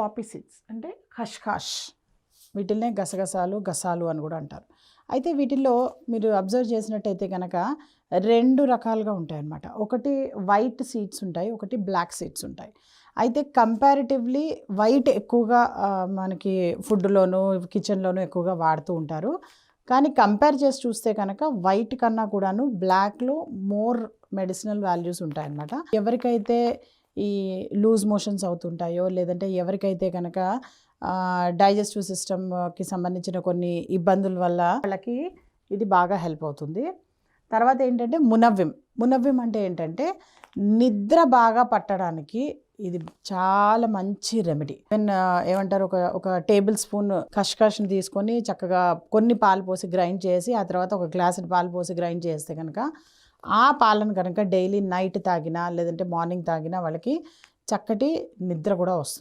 Poppy seeds అంటే ఖష్ఖాష్ వీటిల్నే గసగసాలు గసాలు అని కూడా అంటారు. అయితే వీటిల్లో మీరు అబ్జర్వ్ చేసినట్టయితే కనుక రెండు రకాలుగా ఉంటాయి అన్నమాట ఒకటి వైట్ సీడ్స్ ఉంటాయి ఒకటి బ్లాక్ సీడ్స్ ఉంటాయి. అయితే కంపారిటివ్లీ వైట్ ఎక్కువగా మనకి ఫుడ్లోను కిచెన్లోనూ ఎక్కువగా వాడుతూ ఉంటారు. కానీ కంపేర్ చేసి చూస్తే కనుక వైట్ కన్నా కూడాను బ్లాక్లో మోర్ మెడిసినల్ వాల్యూస్ ఉంటాయన్నమాట. ఎవరికైతే ఈ లూజ్ మోషన్స్ అవుతుంటాయో లేదంటే ఎవరికైతే కనుక డైజెస్టివ్ సిస్టమ్కి సంబంధించిన కొన్ని ఇబ్బందుల వల్ల వాళ్ళకి ఇది బాగా హెల్ప్ అవుతుంది. తర్వాత ఏంటంటే మునవ్విం. మునవ్విం అంటే ఏంటంటే నిద్ర బాగా పట్టడానికి ఇది చాలా మంచి రెమెడీ. ఈవెన్ ఏమంటారు ఒక ఒక టేబుల్ స్పూన్ కష్కష్ని తీసుకొని చక్కగా కొన్ని పాలు పోసి గ్రైండ్ చేసి ఆ తర్వాత ఒక గ్లాస్ పాలు పోసి గ్రైండ్ చేస్తే కనుక ఆ పాలను కనుక డైలీ నైట్ తాగినా లేదంటే మార్నింగ్ తాగినా వాళ్ళకి చక్కటి నిద్ర కూడా వస్తుంది.